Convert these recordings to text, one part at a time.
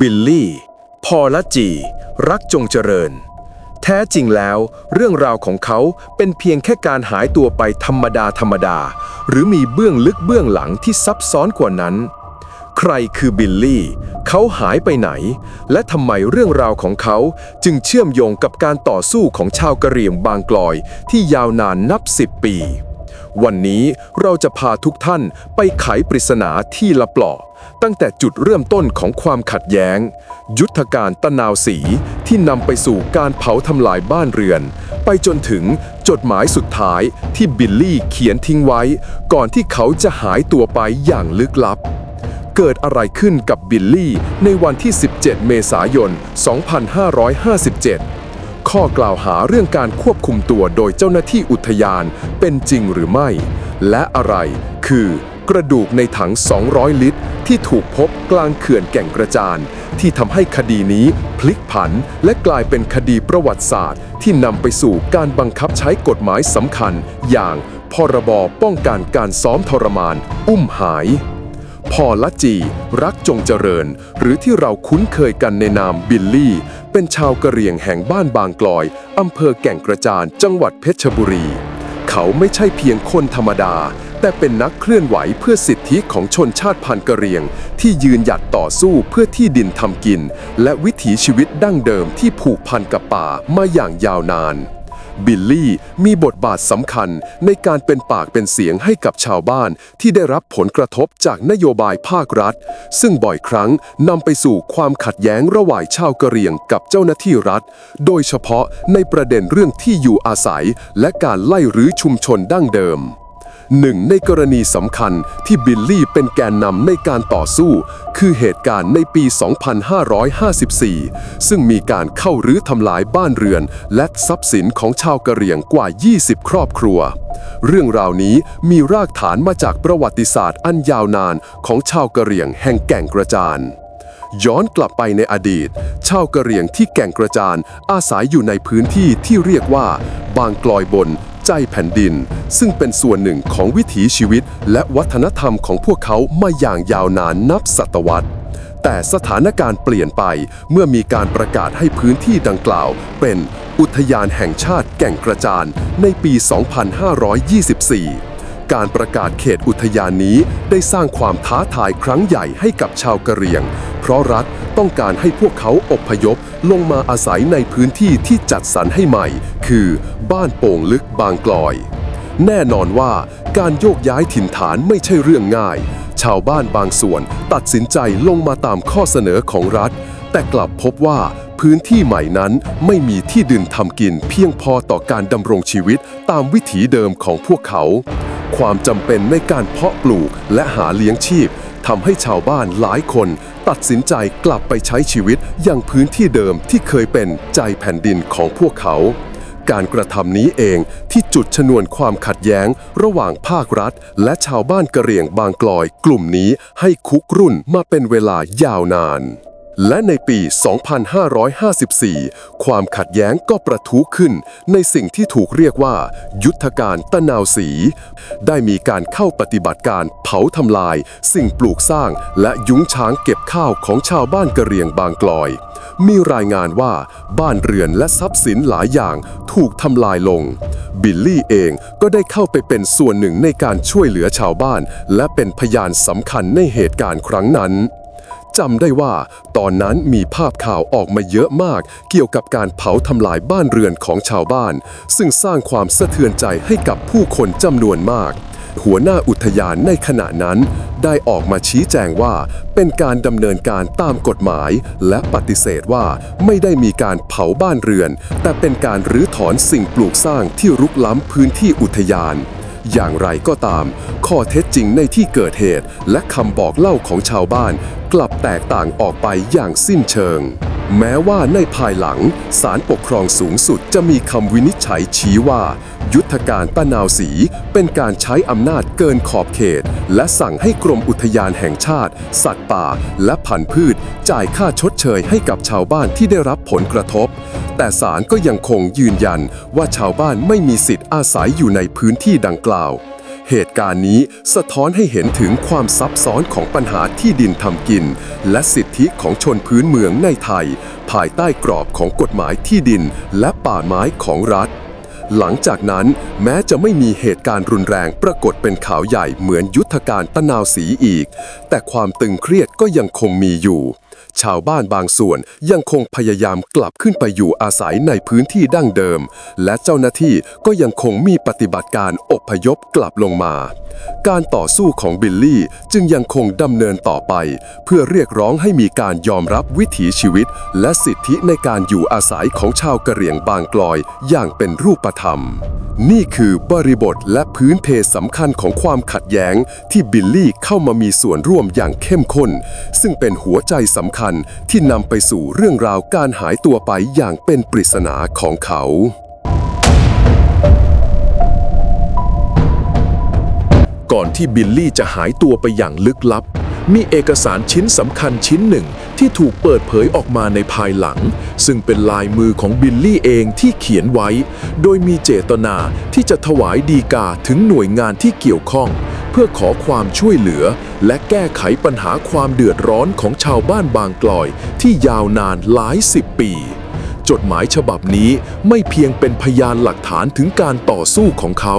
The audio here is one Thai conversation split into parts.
บิลลี่ พอละจี รักจงเจริญ แท้จริงแล้วเรื่องราวของเขาเป็นเพียงแค่การหายตัวไปธรรมดาธรรมดา หรือมีเบื้องลึกเบื้องหลังที่ซับซ้อนกว่านั้น ใครคือบิลลี่ เขาหายไปไหน และทำไมเรื่องราวของเขาจึงเชื่อมโยงกับการต่อสู้ของชาวกะเหรี่ยงบางกลอยที่ยาวนานนับสิบปี วันนี้เราจะพาทุกท่านไปไขปริศนาที่ละปลอกตั้งแต่จุดเริ่มต้นของความขัดแย้ง ยุทธการตะนาวสีที่นำไปสู่การเผาทำลายบ้านเรือน ไปจนถึงจดหมายสุดท้ายที่บิลลี่เขียนทิ้งไว้ ก่อนที่เขาจะหายตัวไปอย่างลึกลับ เกิดอะไรขึ้นกับบิลลี่ในวันที่ 17 เมษายน 2557 ข้อกล่าวหาเรื่องการควบคุมตัวโดยเจ้าหน้าที่อุทยานเป็นจริงหรือไม่ และอะไรคือกระดูกในถัง 200 ลิตร ที่ถูกพบกลางเขื่อนแก่งกระจาน ที่ทำให้คดีนี้พลิกผัน และกลายเป็นคดีประวัติศาสตร์ ที่นำไปสู่การบังคับใช้กฎหมายสำคัญ อย่างพรบป้องกันการซ้อมทรมาน อุ้มหาย พอละจี รักจงเจริญ หรือที่เราคุ้นเคยกันในนามบิลลี่ เป็นชาวกะเหรี่ยงแห่งบ้านบางกลอย อำเภอแก่งกระจานจังหวัดเพชรบุรี เขาไม่ใช่เพียงคนธรรมดา แต่เป็นนักเคลื่อนไหวเพื่อสิทธิของชนชาติพันธุ์กะเหรี่ยง ที่ยืนหยัดต่อสู้เพื่อที่ดินทำกิน และวิถีชีวิตดั้งเดิมที่ผูกพันกับป่ามาอย่างยาวนาน บิลลี่มีบทบาทสำคัญในการเป็นปากเป็นเสียงให้กับชาวบ้านที่ได้รับผลกระทบจากนโยบายภาครัฐ ซึ่งบ่อยครั้งนำไปสู่ความขัดแย้งระหว่างชาวกะเหรี่ยงกับเจ้าหน้าที่รัฐ โดยเฉพาะในประเด็นเรื่องที่อยู่อาศัย และการไล่รื้อชุมชนดั้งเดิม หนึ่งในกรณีสำคัญที่บิลลี่เป็นแกนนำในการต่อสู้ คือเหตุการณ์ในปี 2554 ซึ่งมีการเข้ารื้อทำลายบ้านเรือน และทรัพย์สินของชาวกะเหรี่ยงกว่า 20 ครอบครัว เรื่องราวนี้มีรากฐานมาจากประวัติศาสตร์อันยาวนานของชาวกะเหรี่ยงแห่งแก่งกระจานย้อนกลับไปในอดีต ชาวกะเหรี่ยงที่แก่งกระจานอาศัยอยู่ในพื้นที่ที่เรียกว่า บางกลอยบน ใจแผ่นดิน ซึ่งเป็นส่วนหนึ่งของวิถีชีวิต และวัฒนธรรมของพวกเขามาอย่างยาวนานนับศตวรรษ แต่สถานการณ์เปลี่ยนไปเมื่อมีการประกาศให้พื้นที่ดังกล่าว เป็นอุทยานแห่งชาติแก่งกระจานในปี 2524 การประกาศเขตอุทยานนี้ได้สร้างความท้าทายครั้งใหญ่ให้กับชาวกะเหรี่ยง เพราะรัฐต้องการให้พวกเขาอพยพลงมาอาศัยในพื้นที่ที่จัดสรรให้ใหม่ คือบ้านโป่งลึกบางกลอย แน่นอนว่าการโยกย้ายถิ่นฐานไม่ใช่เรื่องง่าย ชาวบ้านบางส่วนตัดสินใจลงมาตามข้อเสนอของรัฐ แต่กลับพบว่าพื้นที่ใหม่นั้นไม่มีที่ดินทำกินเพียงพอต่อการดำรงชีวิตตามวิถีเดิมของพวกเขา ความจำเป็นในการเพาะปลูกและหาเลี้ยงชีพทำให้ชาวบ้านหลายคนตัดสินใจกลับไปใช้ชีวิตอย่างพื้นที่เดิมที่เคยเป็นใจแผ่นดินของพวกเขา การกระทำนี้เองที่จุดชนวนความขัดแย้ง ระหว่างภาครัฐ และชาวบ้านกะเหรี่ยงบางกลอยกลุ่มนี้ให้คุกรุ่นมาเป็นเวลายาวนาน และในปี 2554 ความขัดแย้งก็ประทุขึ้นในสิ่งที่ถูกเรียกว่า ยุทธการตะนาวสี ได้มีการเข้าปฏิบัติการเผาทำลาย สิ่งปลูกสร้างและยุ้งช้างเก็บข้าวของชาวบ้านกะเหรี่ยงบางกลอย มีรายงานว่าบ้านเรือนและทรัพย์สินหลายอย่างถูกทำลายลง บิลลี่เองก็ได้เข้าไปเป็นส่วนหนึ่งในการช่วยเหลือชาวบ้าน และเป็นพยานสำคัญในเหตุการณ์ครั้งนั้น จำได้ว่า ตอนนั้นมีภาพข่าวออกมาเยอะมาก เกี่ยวกับการเผาทำลายบ้านเรือนของชาวบ้าน ซึ่งสร้างความสะเทือนใจให้กับผู้คนจำนวนมาก หัวหน้าอุทยานในขณะนั้น ได้ออกมาชี้แจงว่า เป็นการดำเนินการตามกฎหมาย และปฏิเสธว่าไม่ได้มีการเผาบ้านเรือน แต่เป็นการรื้อถอนสิ่งปลูกสร้างที่รุกล้ำพื้นที่อุทยานอย่างไรก็ตาม ข้อเท็จจริงในที่เกิดเหตุ และคำบอกเล่าของชาวบ้าน กลับแตกต่างออกไปอย่างสิ้นเชิง แม้ว่าในภายหลังศาลปกครองสูงสุดจะมีคำวินิจฉัยชี้ว่า ยุทธการตะนาวสีเป็นการใช้อำนาจเกินขอบเขต และสั่งให้กรมอุทยานแห่งชาติ สัตว์ป่า และพันธุ์พืช จ่ายค่าชดเชยให้กับชาวบ้านที่ได้รับผลกระทบ แต่ศาลก็ยังคงยืนยันว่าชาวบ้านไม่มีสิทธิ์อาศัยอยู่ในพื้นที่ดังกล่าว เหตุการณ์นี้สะท้อนให้เห็นถึงความซับซ้อนของปัญหาที่ดินทำกิน และสิทธิของชนพื้นเมืองในไทย ภายใต้กรอบของกฎหมายที่ดินและป่าไม้ของรัฐ หลังจากนั้นแม้จะไม่มีเหตุการณ์รุนแรงปรากฏเป็นข่าวใหญ่เหมือนยุทธการตะนาวสีอีก แต่ความตึงเครียดก็ยังคงมีอยู่ ชาวบ้านบางส่วนยังคงพยายามกลับขึ้นไปอยู่อาศัยในพื้นที่ดั้งเดิม และเจ้าหน้าที่ก็ยังคงมีปฏิบัติการอพยพกลับลงมา การต่อสู้ของบิลลี่จึงยังคงดำเนินต่อไป เพื่อเรียกร้องให้มีการยอมรับวิถีชีวิต และสิทธิในการอยู่อาศัยของชาวกะเหรี่ยงบางกลอยอย่างเป็นรูปธรรม นี่คือบริบทและพื้นเพสำคัญของความขัดแย้ง ที่บิลลี่เข้ามามีส่วนร่วมอย่างเข้มข้น ซึ่งเป็นหัวใจสำคัญที่นำไปสู่เรื่องราวการหายตัวไปอย่างเป็นปริศนาของเขา ก่อนที่บิลลี่จะหายตัวไปอย่างลึกลับ มีเอกสารชิ้นสำคัญชิ้นหนึ่งที่ถูกเปิดเผยออกมาในภายหลัง ซึ่งเป็นลายมือของบิลลี่เองที่เขียนไว้ โดยมีเจตนาที่จะถวายดีกาถึงหน่วยงานที่เกี่ยวข้อง พื่อขอความช่วยเหลือ และแก้ไขปัญหาความเดือดร้อนของชาวบ้านบางกลอย ที่ยาวนานหลายสิบปี จดหมายฉบับนี้ไม่เพียงเป็นพยานหลักฐานถึงการต่อสู้ของเขา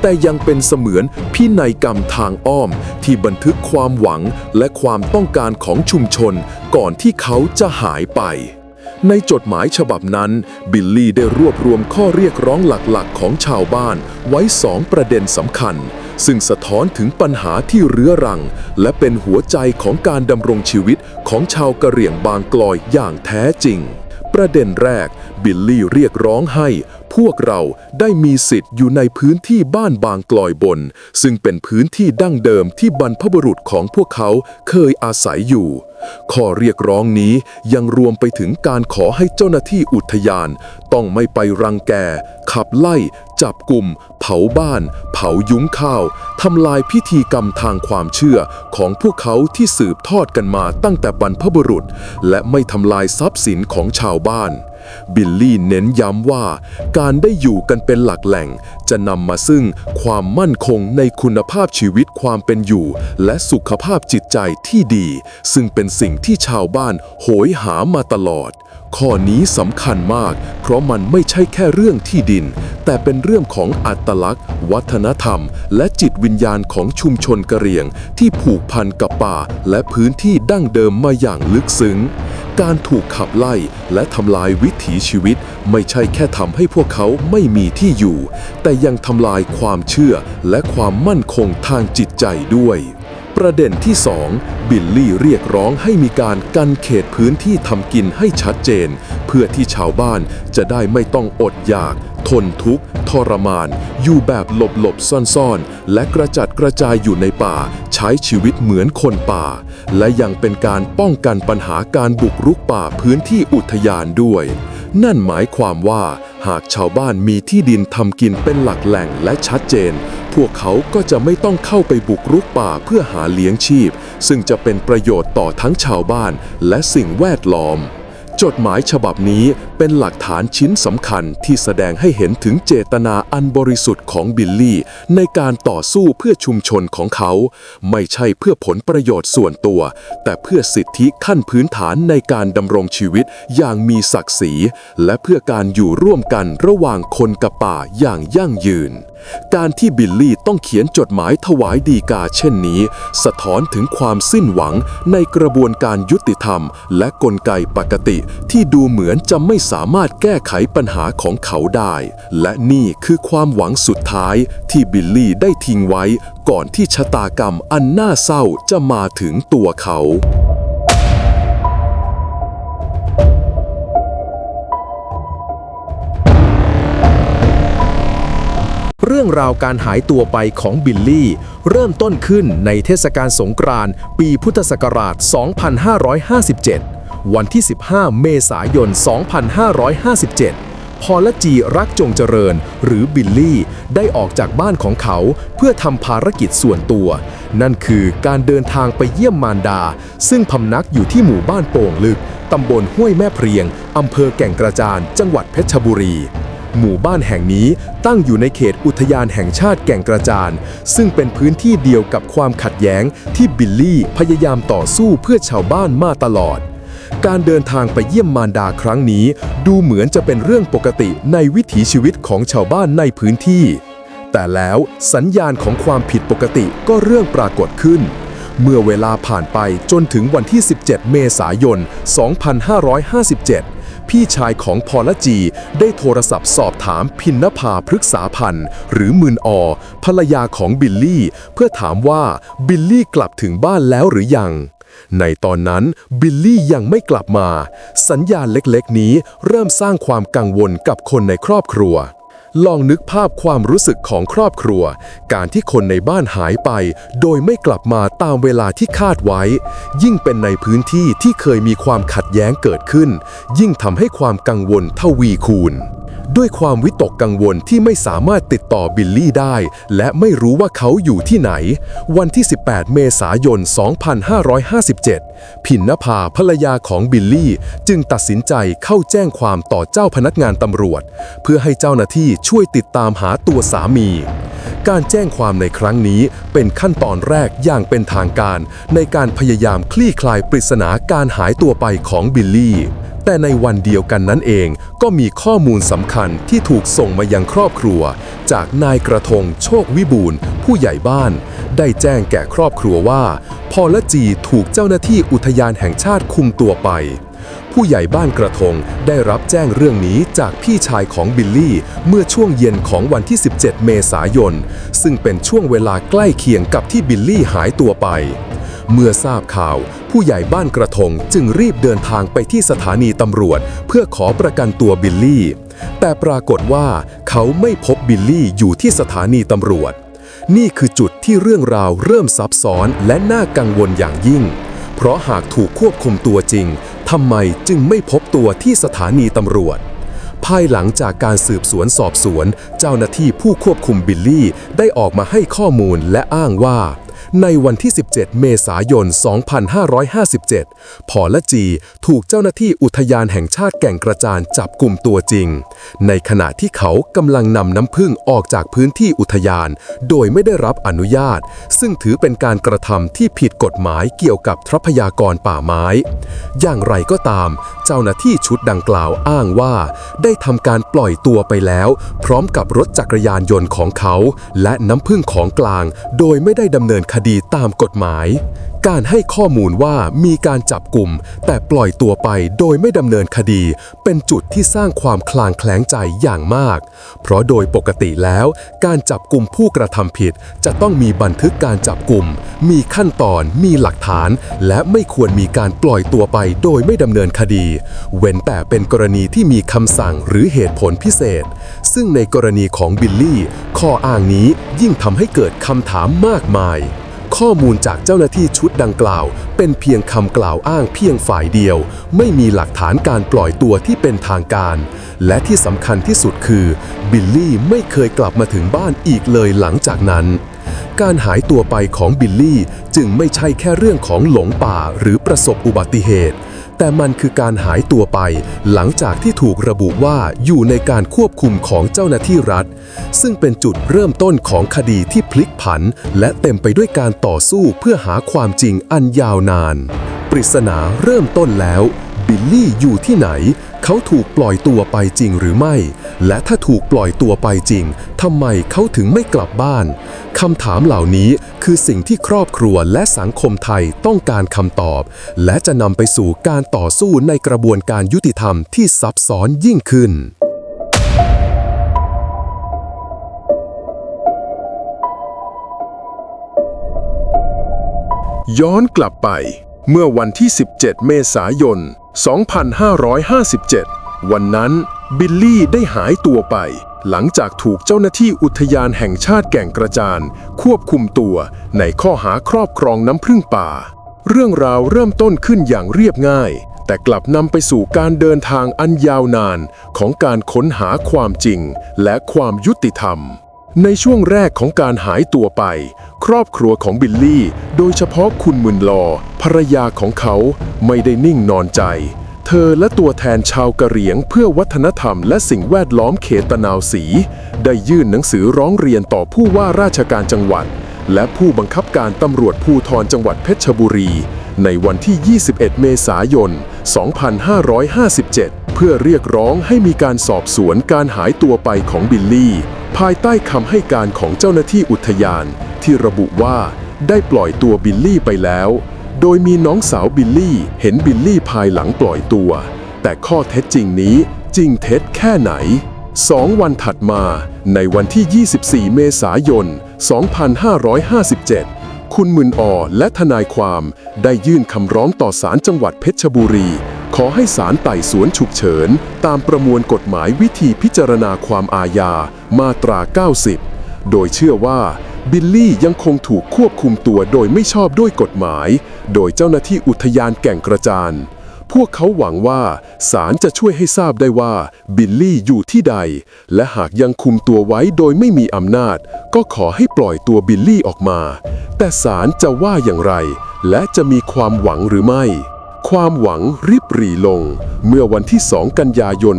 แต่ยังเป็นเสมือนพินัยกรรมทางอ้อม ที่บันทึกความหวังและความต้องการของชุมชน ก่อนที่เขาจะหายไปในจดหมายฉบับนั้น บิลลี่ได้รวบรวมข้อเรียกร้องหลักๆ ของชาวบ้านไว้สองประเด็นสำคัญ ซึ่งสะท้อนถึงปัญหาที่เรื้อรัง และเป็นหัวใจของการดำรงชีวิตของชาวกะเหรี่ยงบางกลอยอย่างแท้จริง ประเด็นแรก บิลลี่เรียกร้องให้ พวกเราได้มีสิทธิ์อยู่ในพื้นที่บ้านบางกลอยบน ซึ่งเป็นพื้นที่ดั้งเดิมที่บรรพบุรุษของพวกเขาเคยอาศัยอยู่ ข้อเรียกร้องนี้ยังรวมไปถึงการขอให้เจ้าหน้าที่อุทยาน ต้องไม่ไปรังแก ขับไล่ จับกลุ่ม เผาบ้าน เผายุ้งข้าวทำลายพิธีกรรมทางความเชื่อของพวกเขาที่สืบทอดกันมาตั้งแต่บรรพบุรุษ และไม่ทำลายทรัพย์สินของชาวบ้าน บิลลี่เน้นย้ำว่า การได้อยู่กันเป็นหลักแหล่ง จะนำมาซึ่งความมั่นคงในคุณภาพชีวิตความเป็นอยู่ และสุขภาพจิตใจที่ดี ซึ่งเป็นสิ่งที่ชาวบ้านโหยหามาตลอด ข้อนี้สำคัญมาก เพราะมันไม่ใช่แค่เรื่องที่ดิน แต่เป็นเรื่องของอัตลักษณ์ วัฒนธรรม และจิตวิญญาณของชุมชนกะเหรี่ยง ที่ผูกพันกับป่าและพื้นที่ดั้งเดิมมาอย่างลึกซึ้ง การถูกขับไล่และทำลายวิถีชีวิต ไม่ใช่แค่ทำให้พวกเขาไม่มีที่อยู่ แต่ยังทำลายความเชื่อและความมั่นคงทางจิตใจด้วย ประเด็นที่ 2 บิลลี่เรียกร้องให้มีการกันเขตพื้นที่ทำกินให้ชัดเจน เพื่อที่ชาวบ้านจะได้ไม่ต้องอดอยาก ทนทุกข์ทรมาน อยู่แบบหลบๆซ่อนๆ และกระจัดกระจายอยู่ในป่า ใช้ชีวิตเหมือนคนป่า และยังเป็นการป้องกันปัญหาการบุกรุกป่าพื้นที่อุทยานด้วย นั่นหมายความว่า หากชาวบ้านมีที่ดินทำกินเป็นหลักแหล่งและชัดเจน พวกเขาก็จะไม่ต้องเข้าไปบุกรุกป่าเพื่อหาเลี้ยงชีพ ซึ่งจะเป็นประโยชน์ต่อทั้งชาวบ้านและสิ่งแวดล้อมจดหมายฉบับนี้ เป็นหลักฐานชิ้นสำคัญที่แสดงให้เห็นถึงเจตนาอันบริสุทธิ์ของบิลลี่ ในการต่อสู้เพื่อชุมชนของเขา ไม่ใช่เพื่อผลประโยชน์ส่วนตัว แต่เพื่อสิทธิขั้นพื้นฐานในการดำรงชีวิตอย่างมีศักดิ์ศรี และเพื่อการอยู่ร่วมกันระหว่างคนกับป่าอย่างยั่งยืน การที่บิลลี่ต้องเขียนจดหมายถวายดีกาเช่นนี้ สะท้อนถึงความสิ้นหวังในกระบวนการยุติธรรม และกลไกปกติที่ดูเหมือนจะไม่สามารถแก้ไขปัญหาของเขาได้ และนี่คือความหวังสุดท้ายที่บิลลี่ได้ทิ้งไว้ ก่อนที่ชะตากรรมอันน่าเศร้าจะมาถึงตัวเขาเรื่องราวการหายตัวไปของบิลลี่ เริ่มต้นขึ้นในเทศกาลสงกรานต์ปีพุทธศักราช 2557 วันที่ 15 เมษายน 2557 พอละจีรักจงเจริญ หรือบิลลี่ ได้ออกจากบ้านของเขาเพื่อทำภารกิจส่วนตัว นั่นคือการเดินทางไปเยี่ยมมารดา ซึ่งพำนักอยู่ที่หมู่บ้านโป่งลึกตำบลห้วยแม่เพรียงอำเภอแก่งกระจาน จังหวัดเพชรบุรีหมู่บ้านแห่งนี้ตั้งอยู่ในเขตอุทยานแห่งชาติแก่งกระจาน ซึ่งเป็นพื้นที่เดียวกับความขัดแย้งที่บิลลี่พยายามต่อสู้เพื่อชาวบ้านมาตลอด การเดินทางไปเยี่ยมมารดาครั้งนี้ ดูเหมือนจะเป็นเรื่องปกติในวิถีชีวิตของชาวบ้านในพื้นที่ แต่แล้วสัญญาณของความผิดปกติก็เรื่องปรากฏขึ้น เมื่อเวลาผ่านไปจนถึงวันที่ 17 เมษายน 2557พี่ชายของพอลจีได้โทรศัพท์สอบถามพินนภาพฤกษาพันธ์หรือมืนอภรรยาของบิลลี่ เพื่อถามว่าบิลลี่กลับถึงบ้านแล้วหรือยัง ในตอนนั้นบิลลี่ยังไม่กลับมา สัญญาณเล็กๆ นี้เริ่มสร้างความกังวลกับคนในครอบครัว ลองนึกภาพความรู้สึกของครอบครัว การที่คนในบ้านหายไป โดยไม่กลับมาตามเวลาที่คาดไว้ ยิ่งเป็นในพื้นที่ที่เคยมีความขัดแย้งเกิดขึ้น ยิ่งทำให้ความกังวลทวีคูณ ด้วยความวิตกกังวลที่ไม่สามารถติดต่อบิลลี่ได้ และไม่รู้ว่าเขาอยู่ที่ไหน วันที่ 18 เมษายน 2557 พินนภาภรรยาของบิลลี่ จึงตัดสินใจเข้าแจ้งความต่อเจ้าพนักงานตำรวจ เพื่อให้เจ้าหน้าที่ช่วยติดตามหาตัวสามี การแจ้งความในครั้งนี้เป็นขั้นตอนแรกอย่างเป็นทางการ ในการพยายามคลี่คลายปริศนาการหายตัวไปของบิลลี่ แต่ในวันเดียวกันนั้นเองก็มีข้อมูลสำคัญที่ถูกส่งมายังครอบครัว จากนายกระทงโชควิบูลผู้ใหญ่บ้าน ได้แจ้งแก่ครอบครัวว่าพอละจีถูกเจ้าหน้าที่อุทยานแห่งชาติคุมตัวไปผู้ใหญ่บ้านกระทงได้รับแจ้งเรื่องนี้จากพี่ชายของบิลลี่ เมื่อช่วงเย็นของวันที่ 17 เมษายน ซึ่งเป็นช่วงเวลาใกล้เคียงกับที่บิลลี่หายตัวไป เมื่อทราบข่าว ผู้ใหญ่บ้านกระทงจึงรีบเดินทางไปที่สถานีตำรวจ เพื่อขอประกันตัวบิลลี่ แต่ปรากฏว่าเขาไม่พบบิลลี่อยู่ที่สถานีตำรวจ นี่คือจุดที่เรื่องราวเริ่มซับซ้อนและน่ากังวลอย่างยิ่ง เพราะหากถูกควบคุมตัวจริงทำไมจึงไม่พบตัวที่สถานีตำรวจภายหลังจากการสืบสวนสอบสวน เจ้าหน้าที่ผู้ควบคุมบิลลี่ ได้ออกมาให้ข้อมูลและอ้างว่า ในวันที่ 17 เมษายน 2557 พอละจีถูกเจ้าหน้าที่อุทยานแห่งชาติแก่งกระจานจับกลุ่มตัวจริง ในขณะที่เขากำลังนำน้ำพึ่งออกจากพื้นที่อุทยาน โดยไม่ได้รับอนุญาต ซึ่งถือเป็นการกระทำที่ผิดกฎหมายเกี่ยวกับทรัพยากรป่าไม้ อย่างไรก็ตาม เจ้าหน้าที่ชุดดังกล่าวอ้างว่า ได้ทำการปล่อยตัวไปแล้ว พร้อมกับรถจักรยานยนต์ของเขา และน้ำพึ่งของกลาง โดยไม่ได้ดำเนินคดีตามกฎหมาย การให้ข้อมูลว่ามีการจับกลุ่ม แต่ปล่อยตัวไปโดยไม่ดำเนินคดี เป็นจุดที่สร้างความคลางแคลงใจอย่างมาก เพราะโดยปกติแล้ว การจับกลุ่มผู้กระทำผิด จะต้องมีบันทึกการจับกลุ่ม มีขั้นตอน มีหลักฐาน และไม่ควรมีการปล่อยตัวไปโดยไม่ดำเนินคดี เว้นแต่เป็นกรณีที่มีคำสั่งหรือเหตุผลพิเศษ ซึ่งในกรณีของบิลลี่ ข้ออ้างนี้ยิ่งทำให้เกิดคำถามมากมาย ข้อมูลจากเจ้าหน้าที่ชุดดังกล่าว เป็นเพียงคำกล่าวอ้างเพียงฝ่ายเดียว ไม่มีหลักฐานการปล่อยตัวที่เป็นทางการ และที่สำคัญที่สุดคือ บิลลี่ไม่เคยกลับมาถึงบ้านอีกเลยหลังจากนั้น การหายตัวไปของบิลลี่จึงไม่ใช่แค่เรื่องของหลงป่าหรือประสบอุบัติเหตุ แต่มันคือการหายตัวไปหลังจากที่ถูกระบุว่าอยู่ในการควบคุมของเจ้าหน้าที่รัฐ ซึ่งเป็นจุดเริ่มต้นของคดีที่พลิกผัน และเต็มไปด้วยการต่อสู้เพื่อหาความจริงอันยาวนาน ปริศนาเริ่มต้นแล้ว บิลลี่อยู่ที่ไหน เขาถูกปล่อยตัวไปจริงหรือไม่ และถ้าถูกปล่อยตัวไปจริงทำไมเขาถึงไม่กลับบ้านคำถามเหล่านี้คือสิ่งที่ครอบครัวและสังคมไทยต้องการคำตอบ และจะนำไปสู่การต่อสู้ในกระบวนการยุติธรรมที่ซับซ้อนยิ่งขึ้นย้อนกลับไป เมื่อวันที่ 17 เมษายน 2557 วันนั้นบิลลี่ได้หายตัวไป หลังจากถูกเจ้าหน้าที่อุทยานแห่งชาติแก่งกระจาน ควบคุมตัวในข้อหาครอบครองน้ำพึ่งป่า เรื่องราวเริ่มต้นขึ้นอย่างเรียบง่าย แต่กลับนำไปสู่การเดินทางอันยาวนานของการค้นหาความจริงและความยุติธรรม ในช่วงแรกของการหายตัวไป ครอบครัวของบิลลี่ โดยเฉพาะคุณมุนลอ ภรรยาของเขาไม่ได้นิ่งนอนใจเเธอและตัวแทนชาวกะเหรี่ยงเพื่อวัฒนธรรมและสิ่งแวดล้อมเขตตะนาวศรีได้ยื่นหนังสือร้องเรียนต่อผู้ว่าราชการจังหวัด และผู้บังคับการตำรวจภูธรจังหวัดเพชรบุรี ในวันที่ 21 เมษายน 2557 เพื่อเรียกร้องให้มีการสอบสวนการหายตัวไปของบิลลี่ ภายใต้คำให้การของเจ้าหน้าที่อุทยานที่ระบุว่าได้ปล่อยตัวบิลลี่ไปแล้ว โดยมีน้องสาวบิลลี่เห็นบิลลี่ภายหลังปล่อยตัว แต่ข้อเท็จจริงนี้จริงเท็จแค่ไหนสองวันถัดมา ในวันที่ 24 เมษายน 2557 คุณมุนอและทนายความได้ยื่นคำร้องต่อศาลจังหวัดเพชรบุรี ขอให้ศาลไต่สวนฉุกเฉิน ตามประมวลกฎหมายวิธีพิจารณาความอาญา มาตรา 90 โดยเชื่อว่าบิลลี่ยังคงถูกควบคุมตัวโดยไม่ชอบด้วยกฎหมาย โดยเจ้าหน้าที่อุทยานแก่งกระจาน พวกเขาหวังว่าศาลจะช่วยให้ทราบได้ว่าบิลลี่อยู่ที่ใด และหากยังคุมตัวไว้โดยไม่มีอำนาจ ก็ขอให้ปล่อยตัวบิลลี่ออกมา แต่ศาลจะว่าอย่างไร และจะมีความหวังหรือไม่ ความหวังริบรีลง เมื่อวันที่ 2 กันยายน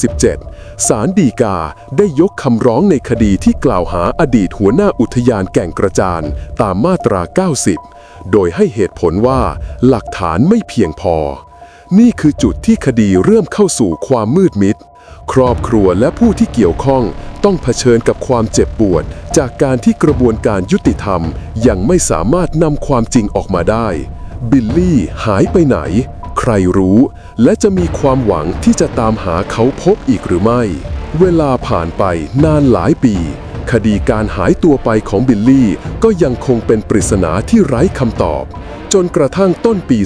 2557 ศาลฎีกาได้ยกคำร้องในคดีที่กล่าวหาอดีตหัวหน้าอุทยานแก่งกระจานตามมาตรา 90 โดยให้เหตุผลว่าหลักฐานไม่เพียงพอ นี่คือจุดที่คดีเริ่มเข้าสู่ความมืดมิด ครอบครัวและผู้ที่เกี่ยวข้องต้องเผชิญกับความเจ็บปวด จากการที่กระบวนการยุติธรรมยังไม่สามารถนำความจริงออกมาได้ บิลลี่หายไปไหน ใครรู้ และจะมีความหวังที่จะตามหาเขาพบอีกหรือไม่ เวลาผ่านไปนานหลายปี คดีการหายตัวไปของบิลลี่ก็ยังคงเป็นปริศนาที่ไร้คำตอบ จนกระทั่งต้นปี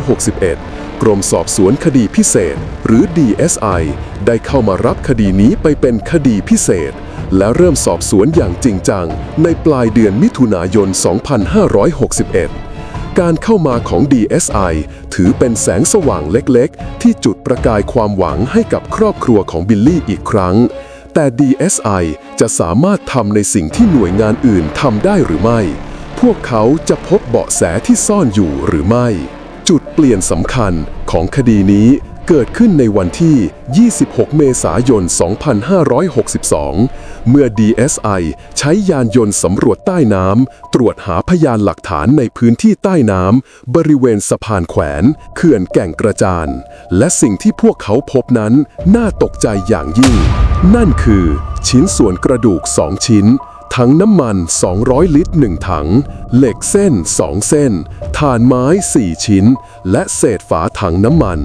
2561 กรมสอบสวนคดีพิเศษ หรือ DSI ได้เข้ามารับคดีนี้ไปเป็นคดีพิเศษและเริ่มสอบสวนอย่างจริงจัง ในปลายเดือนมิถุนายน 2561 การเข้ามาของ DSI ถือเป็นแสงสว่างเล็กๆ ที่จุดประกายความหวังให้กับครอบครัวของบิลลี่อีกครั้ง แต่ DSI จะสามารถทำในสิ่งที่หน่วยงานอื่นทำได้หรือไม่ พวกเขาจะพบเบาะแสที่ซ่อนอยู่หรือไม่ จุดเปลี่ยนสำคัญของคดีนี้เกิดขึ้นในวันที่ 26 เมษายน 2562 เมื่อ DSI ใช้ยานยนต์สำรวจใต้น้ำตรวจหาพยานหลักฐานในพื้นที่ใต้น้ำบริเวณสะพานแขวนเขื่อนแก่งกระจาน และสิ่งที่พวกเขาพบนั้นน่าตกใจอย่างยิ่ง นั่นคือ ชิ้นส่วนกระดูก 2 ชิ้นถังน้ำมัน 200 ลิตร 1 ถัง เหล็กเส้น 2 เส้น ถ่านไม้ 4 ชิ้น และเศษฝาถังน้ำมัน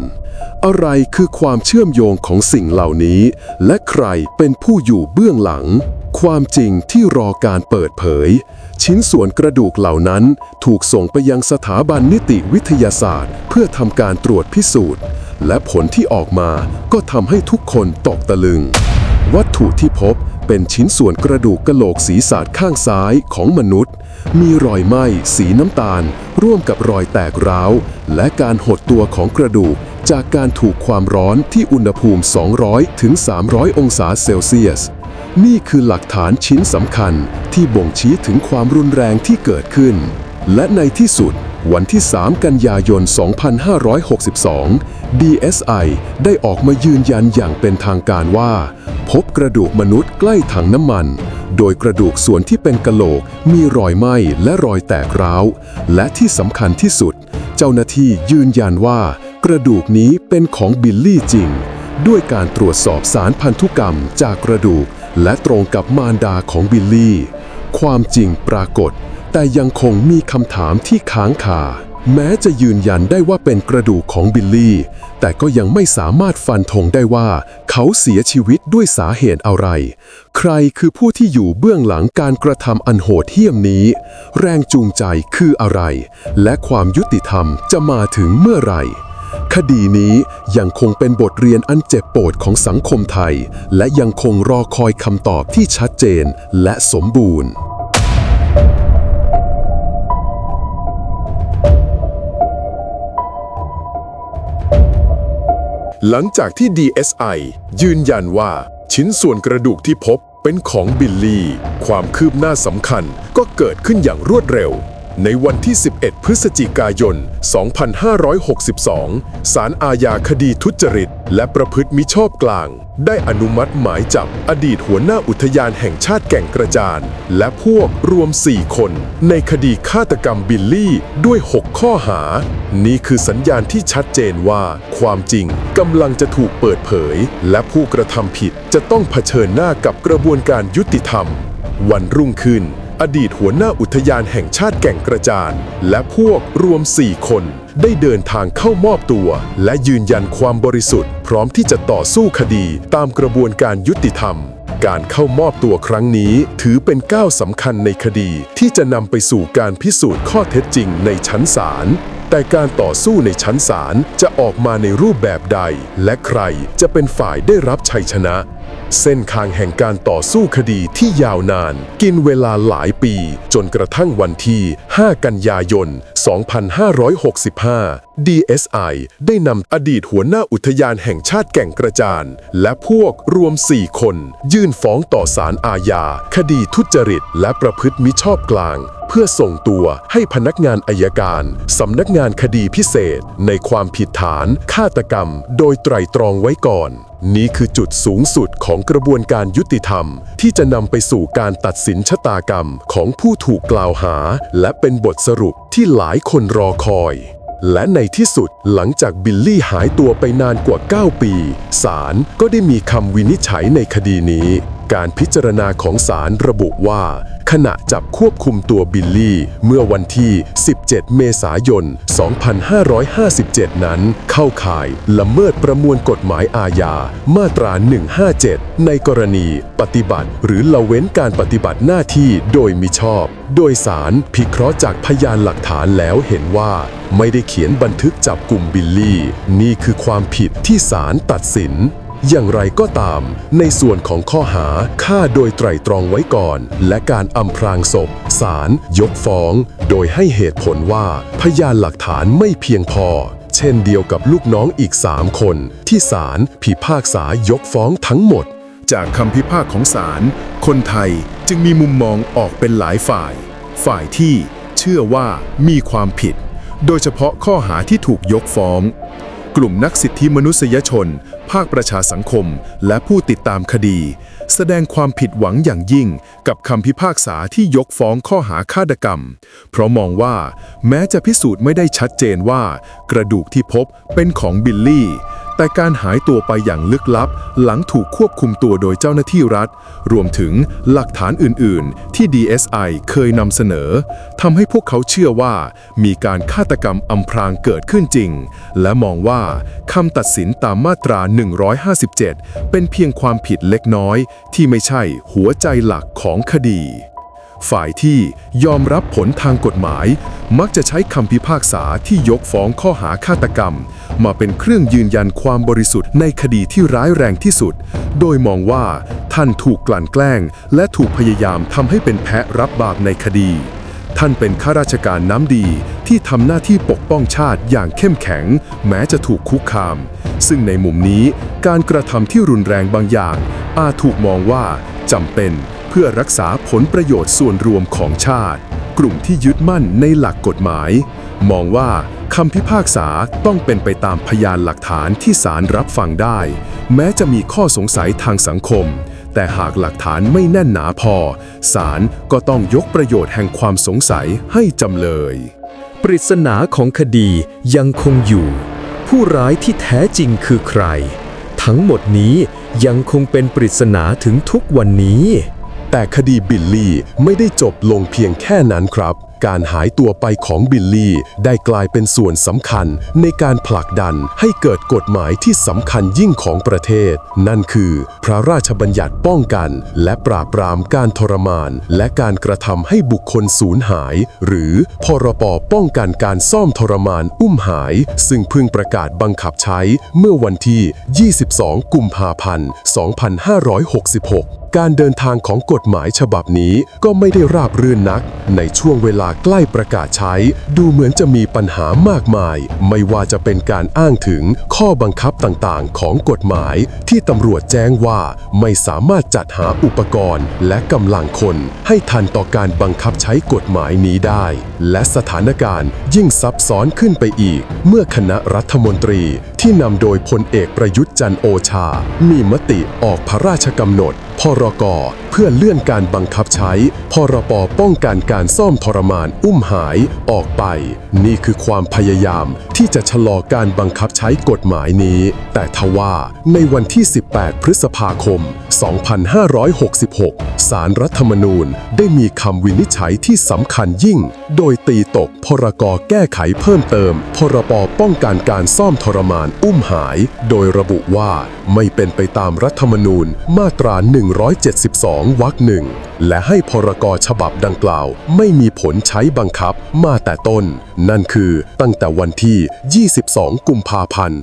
อะไรคือความเชื่อมโยงของสิ่งเหล่านี้ และใครเป็นผู้อยู่เบื้องหลัง ความจริงที่รอการเปิดเผย ชิ้นส่วนกระดูกเหล่านั้นถูกส่งไปยังสถาบันนิติวิทยาศาสตร์ เพื่อทำการตรวจพิสูจน์ และผลที่ออกมาก็ทำให้ทุกคนตกตะลึง วัตถุที่พบเป็นชิ้นส่วนกระดูกกะโหลกศีรษะข้างซ้ายของมนุษย์ มีรอยไหม้สีน้ำตาล ร่วมกับรอยแตกร้าว และการหดตัวของกระดูก จากการถูกความร้อนที่อุณหภูมิ 200 ถึง 300 องศาเซลเซียส นี่คือหลักฐานชิ้นสำคัญที่บ่งชี้ถึงความรุนแรงที่เกิดขึ้น และในที่สุดวันที่ 3 กันยายน 2562 DSI ได้ออกมายืนยันอย่างเป็นทางการว่า พบกระดูกมนุษย์ใกล้ถังน้ำมัน โดยกระดูกส่วนที่เป็นกะโหลก มีรอยไหม้และรอยแตกร้าว และที่สำคัญที่สุด เจ้าหน้าที่ยืนยันว่า กระดูกนี้เป็นของบิลลี่จริง ด้วยการตรวจสอบสารพันธุกรรมจากกระดูก และตรงกับมารดาของบิลลี่ ความจริงปรากฏ แต่ยังคงมีคำถามที่ค้างคาแม้จะยืนยันได้ว่าเป็นกระดูกของบิลลี่ แต่ก็ยังไม่สามารถฟันธงได้ว่า เขาเสียชีวิตด้วยสาเหตุอะไร ใครคือผู้ที่อยู่เบื้องหลังการกระทำอันโหดเหี้ยมนี้ แรงจูงใจคืออะไร และความยุติธรรมจะมาถึงเมื่อไหร่ คดีนี้ยังคงเป็นบทเรียนอันเจ็บปวดของสังคมไทย และยังคงรอคอยคำตอบที่ชัดเจนและสมบูรณ์หลังจากที่ DSI ยืนยันว่าชิ้นส่วนกระดูกที่พบเป็นของบิลลี่ ความคืบหน้าสำคัญก็เกิดขึ้นอย่างรวดเร็ว ในวันที่ 11 พฤศจิกายน 2562ศาลอาญาคดีทุจริต และประพฤติมิชอบกลาง ได้อนุมัติหมายจับอดีตหัวหน้าอุทยานแห่งชาติแก่งกระจาน และพวกรวม 4 คน ในคดีฆาตกรรมบิลลี่ด้วย 6 ข้อหา นี่คือสัญญาณที่ชัดเจนว่า ความจริงกำลังจะถูกเปิดเผย และผู้กระทำผิดจะต้องเผชิญหน้ากับกระบวนการยุติธรรม วันรุ่งขึ้น อดีตหัวหน้าอุทยานแห่งชาติแก่งกระจาน และพวกรวม 4 คน ได้เดินทางเข้ามอบตัว และยืนยันความบริสุทธิ์ พร้อมที่จะต่อสู้คดีตามกระบวนการยุติธรรม การเข้ามอบตัวครั้งนี้ถือเป็นก้าวสำคัญในคดีที่จะนำไปสู่การพิสูจน์ข้อเท็จจริงในชั้นศาลแต่การต่อสู้ในชั้นศาลจะออกมาในรูปแบบใด และใครจะเป็นฝ่ายได้รับชัยชนะเส้นทางแห่งการต่อสู้คดีที่ยาวนาน กินเวลาหลายปี จนกระทั่งวันที่ 5 กันยายน 2565 DSI ได้นำอดีตหัวหน้าอุทยานแห่งชาติแก่งกระจาน และพวกรวม 4 คน ยื่นฟ้องต่อศาลอาญา คดีทุจริต และประพฤติมิชอบกลาง เพื่อส่งตัวให้พนักงานอายการ สำนักงานคดีพิเศษ ในความผิดฐานฆาตกรรม โดยไตรตรองไว้ก่อนนี่คือจุดสูงสุดของกระบวนการยุติธรรม ที่จะนำไปสู่การตัดสินชะตากรรมของผู้ถูกกล่าวหา และเป็นบทสรุปที่หลายคนรอคอย และในที่สุดหลังจากบิลลี่หายตัวไปนานกว่า 9 ปี ศาลก็ได้มีคำวินิจฉัยในคดีนี้การพิจารณาของศาลระบุว่า ขณะจับควบคุมตัวบิลลี่ เมื่อวันที่ 17 เมษายน 2557 นั้น เข้าข่ายละเมิดประมวลกฎหมายอาญา มาตรา 157 ในกรณี ปฏิบัติ หรือละเว้นการปฏิบัติหน้าที่โดยมิชอบ โดยสารพิเคราะห์จากพยานหลักฐานแล้วเห็นว่า ไม่ได้เขียนบันทึกจับกลุ่มบิลลี่ นี่คือความผิดที่ศาลตัดสิน อย่างไรก็ตาม ในส่วนของข้อหาฆ่าโดยไตร่ตรองไว้ก่อน และการอำพรางศพศาลยกฟ้อง โดยให้เหตุผลว่าพยานหลักฐานไม่เพียงพอ เช่นเดียวกับลูกน้องอีก3คน ที่ศาลพิพากษายกฟ้องทั้งหมด จากคำพิพากษาของศาลคนไทยจึงมีมุมมองออกเป็นหลายฝ่าย ฝ่ายที่เชื่อว่ามีความผิด โดยเฉพาะข้อหาที่ถูกยกฟ้อง กลุ่มนักสิทธิมนุษยชน ภาคประชาสังคม และผู้ติดตามคดี แสดงความผิดหวังอย่างยิ่งกับคำพิพากษาที่ยกฟ้องข้อหาฆาตกรรม เพราะมองว่า แม้จะพิสูจน์ไม่ได้ชัดเจนว่า กระดูกที่พบเป็นของบิลลี่ แต่การหายตัวไปอย่างลึกลับ หลังถูกควบคุมตัวโดยเจ้าหน้าที่รัฐ รวมถึงหลักฐานอื่น ๆ ที่ DSI เคยนำเสนอทำให้พวกเขาเชื่อว่า มีการฆาตกรรมอำพรางเกิดขึ้นจริง และมองว่าคำตัดสินตามมาตรา 157 เป็นเพียงความผิดเล็กน้อย ที่ไม่ใช่หัวใจหลักของคดี ฝ่ายที่ยอมรับผลทางกฎหมาย มักจะใช้คำพิพากษาที่ยกฟ้องข้อหาฆาตกรรม มาเป็นเครื่องยืนยันความบริสุทธิ์ในคดีที่ร้ายแรงที่สุด โดยมองว่าท่านถูกกลั่นแกล้ง และถูกพยายามทำให้เป็นแพะรับบาปในคดี ท่านเป็นข้าราชการน้ำดีที่ทำหน้าที่ปกป้องชาติอย่างเข้มแข็ง แม้จะถูกคุกคาม ซึ่งในมุมนี้การกระทำที่รุนแรงบางอย่าง อาจถูกมองว่าจำเป็น พื่อรักษาผลประโยชน์ส่วนรวมของชาติ กลุ่มที่ยึดมั่นในหลักกฎหมาย มองว่าคำพิพากษาต้องเป็นไปตามพยานหลักฐานที่ศาลรับฟังได้ แม้จะมีข้อสงสัยทางสังคม แต่หากหลักฐานไม่แน่นหนาพอศาลก็ต้องยกประโยชน์แห่งความสงสัยให้จำเลย ปริศนาของคดียังคงอยู่ ผู้ร้ายที่แท้จริงคือใคร ทั้งหมดนี้ยังคงเป็นปริศนาถึงทุกวันนี้ แต่คดีบิลลี่ไม่ได้จบลงเพียงแค่นั้นครับ การหายตัวไปของบิลลี่ ได้กลายเป็นส่วนสำคัญในการผลักดันให้เกิดกฎหมายที่สำคัญยิ่งของประเทศ นั่นคือ พระราชบัญญัติป้องกัน และปราบปรามการทรมาน และการกระทำให้บุคคลสูญหาย หรือพรบป้องกันการซ่อมทรมานอุ้มหาย ซึ่งเพิ่งประกาศบังคับใช้เมื่อวันที่ 22 กุมภาพันธ์ 2566 การเดินทางของกฎหมายฉบับนี้ก็ไม่ได้ราบรื่นนัก ในช่วงเวลาใกล้ประกาศใช้ ดูเหมือนจะมีปัญหามากมาย ไม่ว่าจะเป็นการอ้างถึงข้อบังคับต่างๆ ของกฎหมาย ที่ตำรวจแจ้งว่าไม่สามารถจัดหาอุปกรณ์ และกำลังคนให้ทันต่อการบังคับใช้กฎหมายนี้ได้ และสถานการณ์ยิ่งซับซ้อนขึ้นไปอีก เมื่อคณะรัฐมนตรี ที่นำโดยพลเอกประยุทธ์จันโอชา มีมติออกพระราชกำหนด พรก เพื่อเลื่อนการบังคับใช้ พรปป้องกันการซ่อมทรมานอุ้มหายออกไป นี่คือความพยายามที่จะชะลอการบังคับใช้กฎหมายนี้ แต่ทว่าในวันที่ 18 พฤษภาคม 2566 สารรัฐธรรมนูญได้มีคำวินิจฉัยที่สำคัญยิ่ง โดยตีตกพรกแก้ไขเพิ่มเติม พรปป้องกันการซ่อมทรมานอุ้มหาย โดยระบุว่าไม่เป็นไปตามรัฐธรรมนูญมาตรา 172 วรรคหนึ่งและให้พรกฉบับดังกล่าว ไม่มีผลใช้บังคับมาแต่ต้น นั่นคือตั้งแต่วันที่ 22 กุมภาพันธ์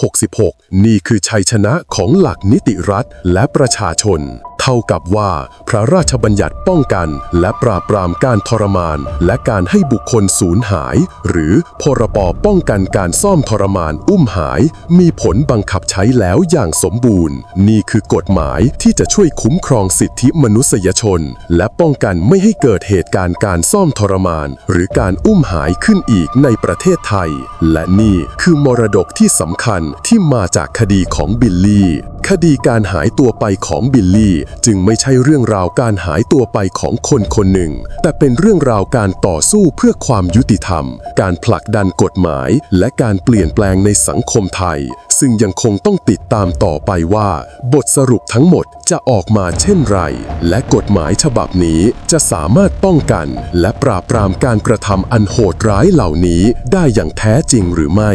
2566 นี่คือชัยชนะของหลักนิติรัฐและประชาชน เท่ากับว่าพระราชบัญญัติป้องกัน และปราบปรามการทรมาน และการให้บุคคลสูญหาย หรือพรบป้องกันการซ่อมทรมานอุ้มหาย มีผลบังคับใช้แล้วอย่างสมบูรณ์ นี่คือกฎหมายที่จะช่วยคุ้มครองสิทธิมนุษยชน และป้องกันไม่ให้เกิดเหตุการณ์การซ่อมทรมาน หรือการอุ้มหายขึ้นอีกในประเทศไทย และนี่คือมรดกที่สำคัญที่มาจากคดีของบิลลี่ คดีการหายตัวไปของบิลลี่จึงไม่ใช่เรื่องราวการหายตัวไปของคนคนหนึ่ง แต่เป็นเรื่องราวการต่อสู้เพื่อความยุติธรรม การผลักดันกฎหมาย และการเปลี่ยนแปลงในสังคมไทย ซึ่งยังคงต้องติดตามต่อไปว่า บทสรุปทั้งหมดจะออกมาเช่นไร และกฎหมายฉบับนี้จะสามารถป้องกัน และปราบปรามการกระทำอันโหดร้ายเหล่านี้ได้อย่างแท้จริงหรือไม่